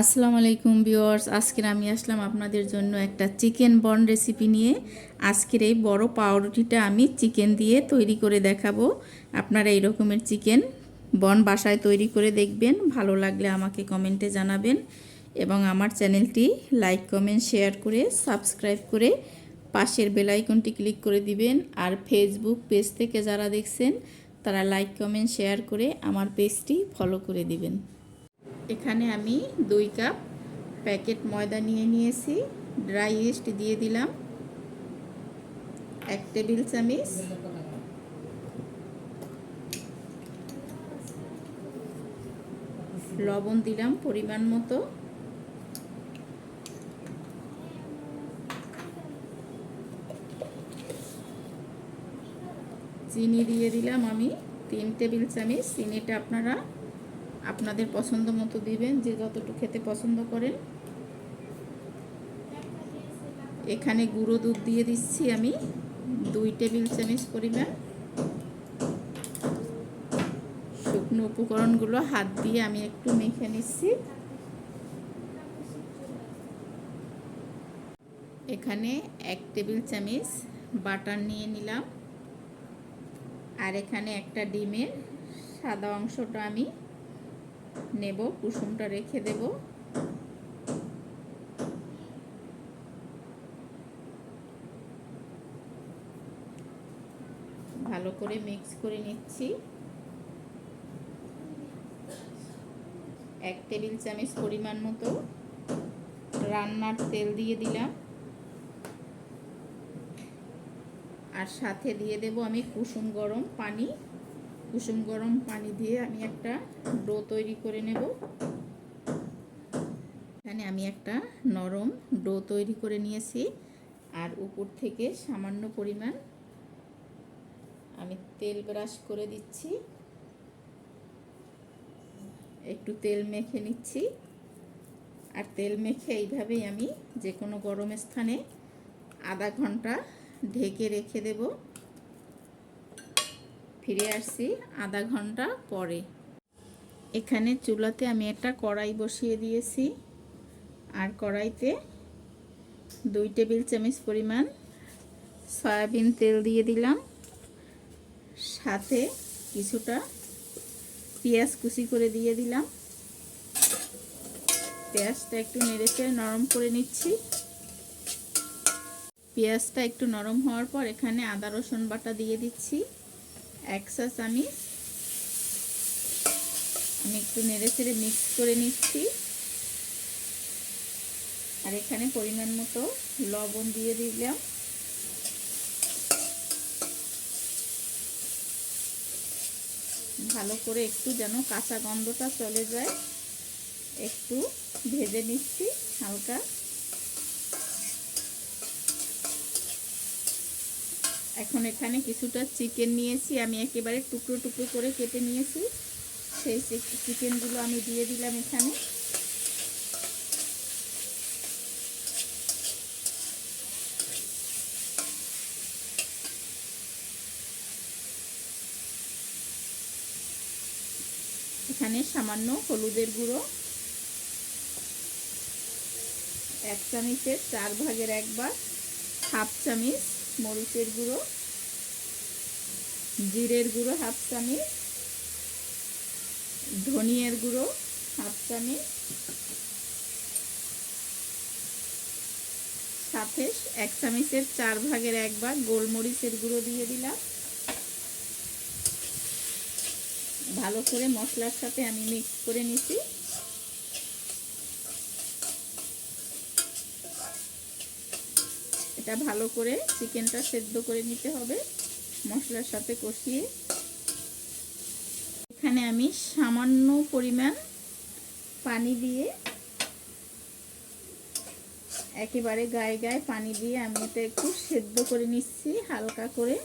আসসালামু আলাইকুম ভিউয়ার্স, আজকের আমি আসলাম আপনাদের জন্য একটা চিকেন বন রেসিপি নিয়ে। আজকের এই বড় পাউরুটিটা আমি চিকেন দিয়ে তৈরি করে দেখাবো। আপনারা এই রকমের চিকেন বন বাসায় তৈরি করে দেখবেন, ভালো লাগলে আমাকে কমেন্টে জানাবেন। এবং আমার চ্যানেলটি লাইক, কমেন্ট, শেয়ার করে সাবস্ক্রাইব করে পাশের বেলাইকনটি ক্লিক করে দিবেন। আর ফেসবুক পেজ থেকে যারা দেখছেন, তারা লাইক, কমেন্ট, শেয়ার করে আমার পেজটি ফলো করে দিবেন। এখানে আমি দুই কাপ প্যাকেট ময়দা নিয়ে নিয়েছি, ড্রাই ইস্ট দিয়ে দিলাম, এক টেবিল চামিচ। লবণ দিলাম পরিমাণ মতো। চিনি দিয়ে দিলাম আমি তিন টেবিল চামিচ। চিনিটা আপনারা আপনাদের পছন্দ মতো দিবেন, যে যতটুকু খেতে পছন্দ করেন। এখানে গুঁড়ো দুধ দিয়ে দিচ্ছি আমি, দুই টেবিল চামচ পরিমাণ। শুকনো উপকরণগুলো হাত দিয়ে আমি একটু মেখে নিচ্ছি। এখানে এক টেবিল চামচ বাটার নিয়ে নিলাম। আর এখানে একটা ডিমের সাদা অংশটা আমি নেব, কুসুমটা রেখে দেব। ভালো করে মিক্স করে নিচ্ছি। এক টেবিল চামচ পরিমাণ মতো রান্নার তেল দিয়ে দিলাম। আর সাথে দিয়ে দেব আমি কুসুম গরম পানি। কুসুম গরম পানি দিয়ে আমি একটা ডো তৈরি করে নেব। এখানে আমি একটা নরম ডো তৈরি করে নিয়েছি আর উপর থেকে সামান্য পরিমাণ আমি তেল ব্রাশ করে দিচ্ছি। একটু তেল মেখে নিচ্ছি। আর তেল মেখে এইভাবেই আমি যে কোনো গরম স্থানে আধা ঘণ্টা ঢেকে রেখে দেবো। ফিরে আসছি আধা ঘণ্টা পরে। এখানে চুলাতে আমি একটা কড়াই বসিয়ে দিয়েছি। আর কড়াইতে দুই টেবিল চামচ পরিমাণ সয়াবিন তেল দিয়ে দিলাম। সাথে কিছুটা পেঁয়াজ কুচি করে দিয়ে দিলাম। পেঁয়াজটা একটু নেড়েচে নরম করে নিচ্ছি। পেঁয়াজটা একটু নরম হওয়ার পর এখানে আদা রসুন বাটা দিয়ে দিচ্ছি। এক চা চামিচ। আমি একটু নেড়ে চেড়ে মিক্স করে নিচ্ছি। আর এখানে পরিমাণ মতো লবণ দিয়ে দিলাম। ভালো করে একটু যেন কাঁচা গন্ধটা চলে যায়। একটু ভেজে নিচ্ছি হালকা। এখন এখানে কিছুটা চিকেন নিয়েছি। আমি একেবারে টুকরো টুকরো করে কেটে নিয়েছি। সেই চিকেনগুলো আমি দিয়ে দিলাম এখানে। এখানে সামান্য হলুদের গুঁড়ো, এক চামচের চার ভাগের একবার হাফ চামচ মরিচের গুঁড়ো, জিরের গুঁড়ো হাফ চামচ, ধনিয়ার গুঁড়ো হাফ চামচ, সাথে এক চামচের চার ভাগের একবার গোলমরিচের গুঁড়ো দিয়ে দিলাম। ভালো করে মশলার সাথে আমি মিক্স করে নিচ্ছি এটা ভালো করে চিকেনটা সেদ্ধ করে নিতে হবে, মশলার সাথে কষিয়ে। এখানে আমি সামান্য পরিমাণ পানি দিয়ে একেবারে গায়ে গায়ে পানি দিয়ে আমি এটা একটু সেদ্ধ করে নিচ্ছি, হালকা করে,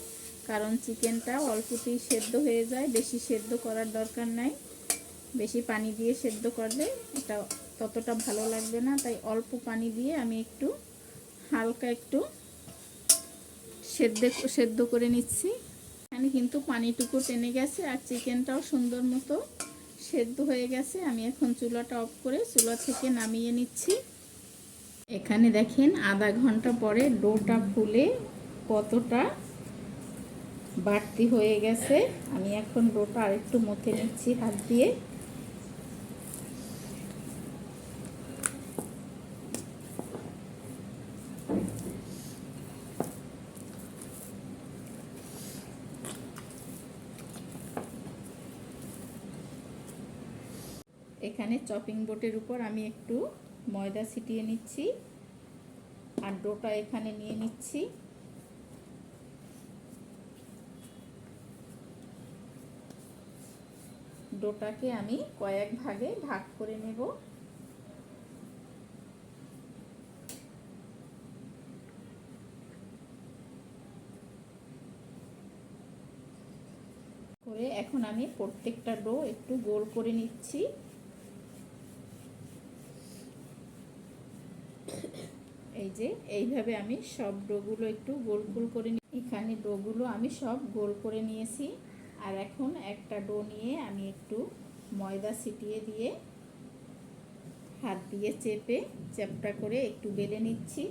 কারণ চিকেনটা অল্পতেই সেদ্ধ হয়ে যায়, বেশি সেদ্ধ করার দরকার নাই। বেশি পানি দিয়ে সেদ্ধ করলে এটা ততটা ভালো লাগবে না, তাই অল্প পানি দিয়ে আমি একটু হালকা একটু সেদ্ধ সেদ্ধ করে নিচ্ছি। এখানে কিন্তু পানিটুকু টেনে গেছে আর চিকেনটাও সুন্দর মতো সেদ্ধ হয়ে গেছে। আমি এখন চুলাটা অফ করে চুলা থেকে নামিয়ে নিচ্ছি। এখানে দেখেন আধা ঘণ্টা পরে ডোটা ফুলে কতটা বাড়তি হয়ে গেছে। আমি এখন ডোটা আরেকটু মথে নিচ্ছি হাত দিয়ে। এখানে চপিং বোর্ডের উপর আমি একটু ময়দা ছিটিয়ে নিচ্ছি আর ডোটা এখানে নিয়ে নিচ্ছি। ডোটাকে আমি কয়েক ভাগে ভাগ করে নেব। করে এখন আমি প্রত্যেকটা ডো একটু গোল করে নিচ্ছি। এই যে, এইভাবে আমি সব ডোগুলো একটু গোল গোল করে এখানে ডোগুলো আমি সব গোল করে নিয়েছি। আর এখন একটা ডো নিয়ে আমি একটু ময়দা ছিটিয়ে দিয়ে হাত দিয়ে চেপে চ্যাপটা করে একটু বেলে নিচ্ছি।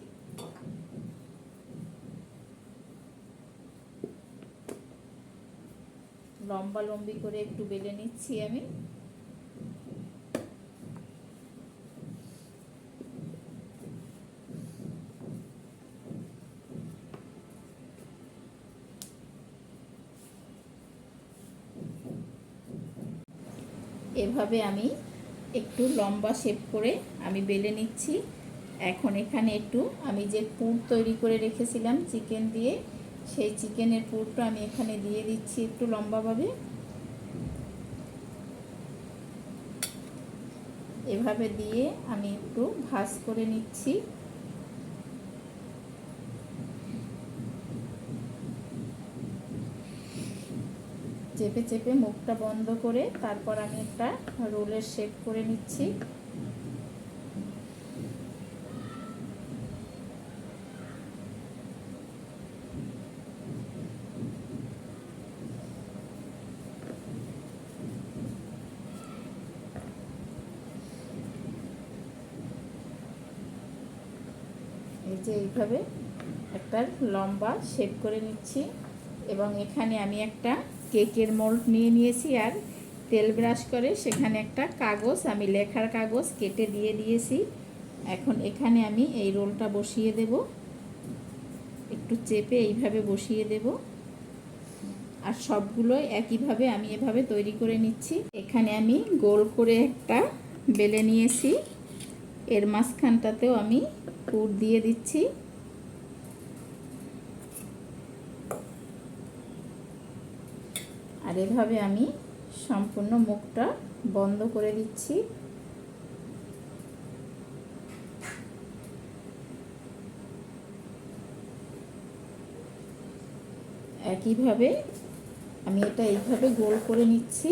লম্বা লম্বি করে একটু বেলে নিচ্ছি আমি। এভাবে আমি একটু লম্বা শেপ করে আমি বেলে নিচ্ছি। এখন এখানে একটু আমি যে পুর তৈরি করে রেখেছিলাম চিকেন দিয়ে, সেই চিকেনের পুরটা আমি এখানে দিয়ে দিচ্ছি একটু লম্বাভাবে এভাবে দিয়ে আমি একটু ভাজ করে নিচ্ছি। চেপে চেপে মুখটা বন্ধ করে তারপর আমি একটা রোলের শেপ করে নিচ্ছি। এই যে এইভাবে একটা লম্বা শেপ করে নিচ্ছি এবং এখানে আমি একটা কেকের মোল্ড নিয়ে নিয়েছি আর তেল ব্রাশ করে সেখানে একটা কাগজ, আমি লেখার কাগজ কেটে দিয়ে দিয়েছি। এখন এখানে আমি এই রোলটা বসিয়ে দেব। একটু চেপে এইভাবে বসিয়ে দেব। আর সবগুলোই একইভাবে আমি এভাবে তৈরি করে নিচ্ছি। এখানে আমি গোল করে একটা বেলে নিয়েছি। এর মাঝখানটাতেও আমি পুর দিয়ে দিচ্ছি। এভাবে আমি সম্পূর্ণ মুখটা বন্ধ করে দিচ্ছি। একইভাবে আমি এটা এইভাবে গোল করে নিচ্ছি।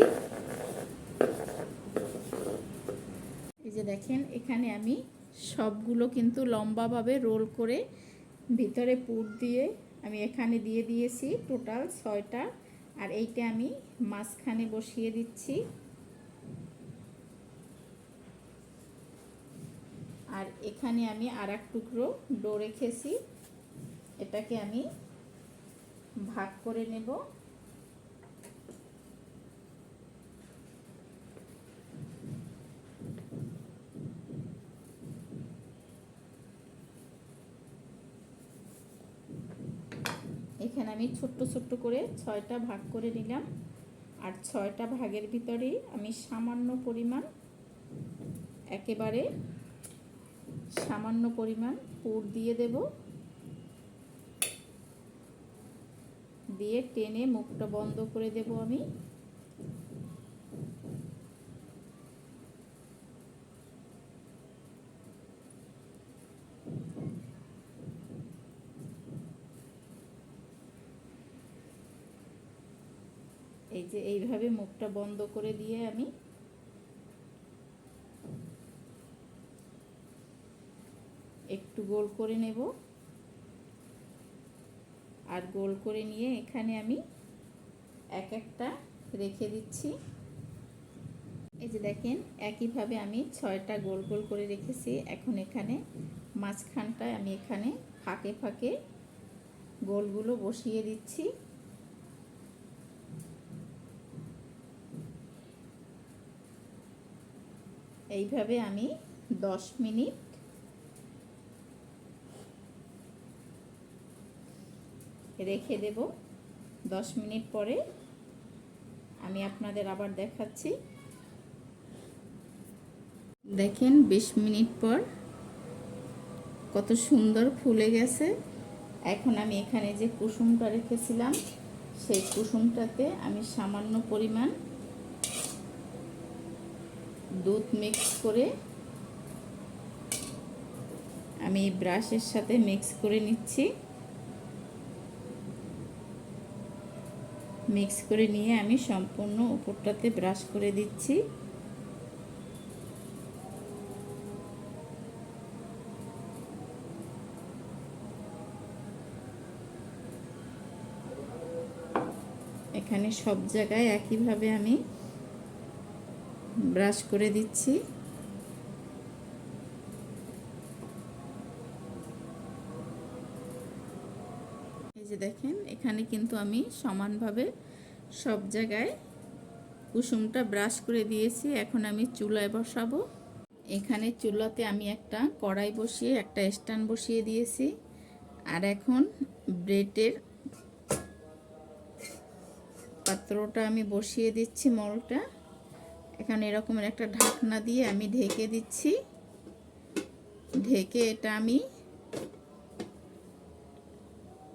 এই যে দেখেন, এখানে আমি সবগুলো কিন্তু লম্বাভাবে রোল করে ভিতরে পুর দিয়ে আমি এখানে দিয়ে দিয়েছি টোটাল ছয়টা আর এইটা আমি মাঝখানে বসিয়ে দিচ্ছি। আর এখানে আমি আর এক টুকরো ডো রেখেছি। এটাকে আমি ভাগ করে নেব এখানে আমি ছোট্ট ছোট্ট করে ছয়টা ভাগ করে নিলাম। আর ছয়টা ভাগের ভিতরেই আমি সামান্য পরিমাণ, একেবারে সামান্য পরিমাণ পুর দিয়ে দেব। দিয়ে টেনে মুখটা বন্ধ করে দেব আমি। এই যে এইভাবে মুখটা বন্ধ করে দিয়ে আমি একটু গোল করে নেব। আর গোল করে নিয়ে এখানে আমি এক একটা রেখে দিচ্ছি। এই যে দেখেন, একইভাবে আমি ছয়টা গোল গোল করে রেখেছি। এখন এখানে মাঝখানটায় আমি এখানে ফাঁকে ফাঁকে গোলগুলো বসিয়ে দিচ্ছি। এইভাবে আমি দশ মিনিট রেখে দেব। দশ মিনিট পরে আমি আপনাদের আবার দেখাচ্ছি। দেখেন, বিশ মিনিট পর কত সুন্দর ফুলে গেছে। এখন আমি এখানে যে কুসুমটা রেখেছিলাম, সেই কুসুমটাতে আমি সামান্য পরিমাণ দুধ মিক্স করে আমি ব্রাশের সাথে মিক্স করে নিচ্ছি। মিক্স করে নিয়ে আমি সম্পূর্ণ উপরটাতে ব্রাশ করে দিচ্ছি। এখানে সব জায়গায় একইভাবে আমি ব্রাশ করে দিচ্ছি। এই যে দেখেন, এখানে কিন্তু আমি সমানভাবে সব জায়গায় কুসুমটা ব্রাশ করে দিয়েছি। এখন আমি চুলায় বসাবো। এখানে চুলাতে আমি একটা কড়াই বসিয়ে, একটা স্ট্যান্ড বসিয়ে দিয়েছি। আর এখন ব্রেডের পাত্রটা আমি বসিয়ে দিচ্ছি, মলটা। এখানে এরকমের একটা ঢাকনা দিয়ে আমি ঢেকে দিচ্ছি। ঢেকে এটা আমি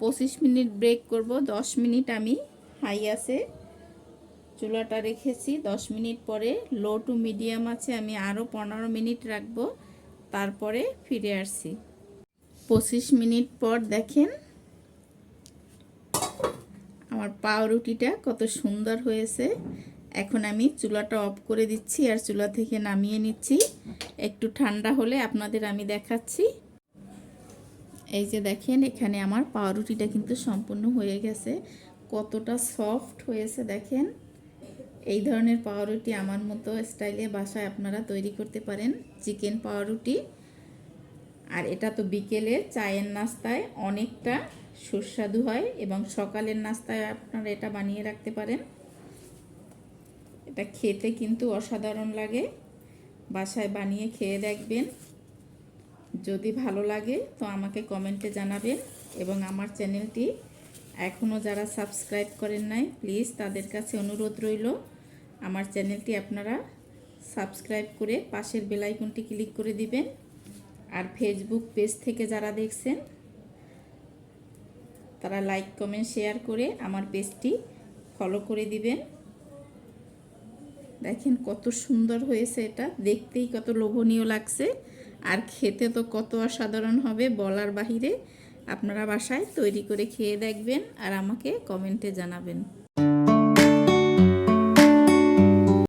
পঁচিশ মিনিট ব্রেক করব। দশ মিনিট আমি হাই আছে, চুলাটা রেখেছি। দশ মিনিট পরে লো টু মিডিয়াম আছে, আমি আরও পনেরো মিনিট রাখব। তারপরে ফিরে আসছি। পঁচিশ মিনিট পর দেখেন আমার পাউরুটিটা কত সুন্দর হয়েছে। এখন আমি চুলাটা অফ করে দিচ্ছি আর চুলা থেকে নামিয়ে নিচ্ছি। একটু ঠান্ডা হলে আপনাদের আমি দেখাচ্ছি। এই যে দেখেন, এখানে আমার পাউরুটিটা কিন্তু সম্পূর্ণ হয়ে গেছে। কতটা সফট হয়েছে দেখেন। এই ধরনের পাউরুটি আমার মতো স্টাইলে বাসায় আপনারা তৈরি করতে পারেন, চিকেন পাউরুটি। আর এটা তো বিকেলে চায়ের নাস্তায় অনেকটা সুস্বাদু হয় এবং সকালের নাস্তায় আপনারা এটা বানিয়ে রাখতে পারেন। এটা খেতে কিন্তু অসাধারণ লাগে। বাসায় বানিয়ে খেয়ে দেখবেন। যদি ভালো লাগে তো আমাকে কমেন্টে জানাবেন এবং আমার চ্যানেলটি এখনও যারা সাবস্ক্রাইব করেন নাই, প্লিজ তাদের কাছে অনুরোধ রইল। আমার চ্যানেলটি আপনারা সাবস্ক্রাইব করে পাশের বেলাইকনটি ক্লিক করে দিবেন। আর ফেসবুক পেজ থেকে যারা দেখছেন, তারা লাইক, কমেন্ট, শেয়ার করে আমার পেজটি ফলো করে দিবেন। দেখেন কত সুন্দর হয়েছে এটা। দেখতেই কত লোভনীয় লাগছে। আর খেতে তো কত অসাধারণ হবে বলার বাহিরে। আপনারা বাসায় তৈরি করে খেয়ে দেখবেন আর আমাকে কমেন্টে জানাবেন।